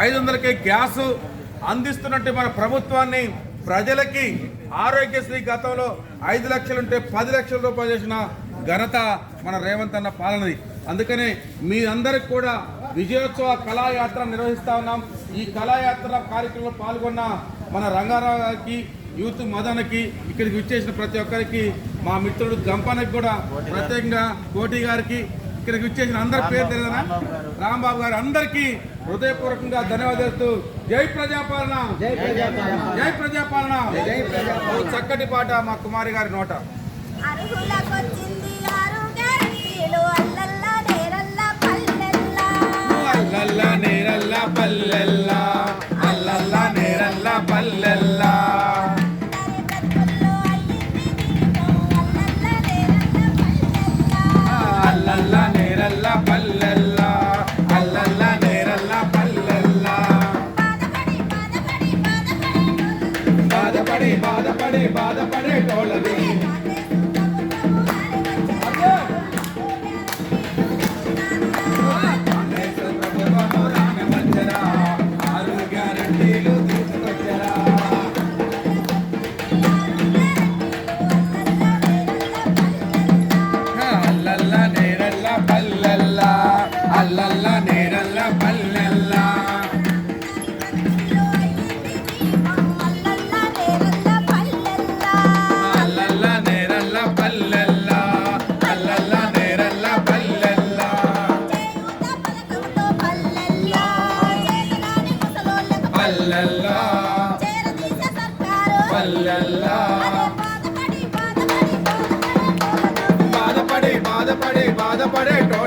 ఐదు వందలకే గ్యాస్ అందిస్తున్నట్టు మన ప్రభుత్వాన్ని ప్రజలకి ఆరోగ్యశ్రీ గతంలో ఐదు లక్షలుంటే పది లక్షల రూపాయలు చేసిన ఘనత మన రేవంత్ అన్న పాలనది. అందుకనే మీ అందరికి కూడా విజయోత్సవ కళాయాత్ర నిర్వహిస్తా ఉన్నాం. ఈ కళాయాత్ర కార్యక్రమంలో పాల్గొన్న మన రంగారావు గారికి యూత్ మదన్కి ఇక్కడికి విచ్చేసిన ప్రతి ఒక్కరికి మా మిత్రుడు గంపనకి కూడా ప్రత్యేకంగా కోటి గారికి ఇక్కడికి విచ్చేసిన అందరి పేరు తెలియదా రాంబాబు గారు అందరికీ హృదయపూర్వకంగా ధన్యవాదాలు జై ప్రజాపాలన. జై ప్రజాపాలన. జై ప్రజాపాలన. జై ప్రజాపాలన. ఓ చక్కటి పాట మా కుమారి గారి నోట. బాధపడే బాధపడే బాధపడే టోళ్ళది ప్రభుత్వము రాని మధ్యన ఆరు గ్యారంటీలు బాధపడి బాధపడి బాధపడే టోళ్ళది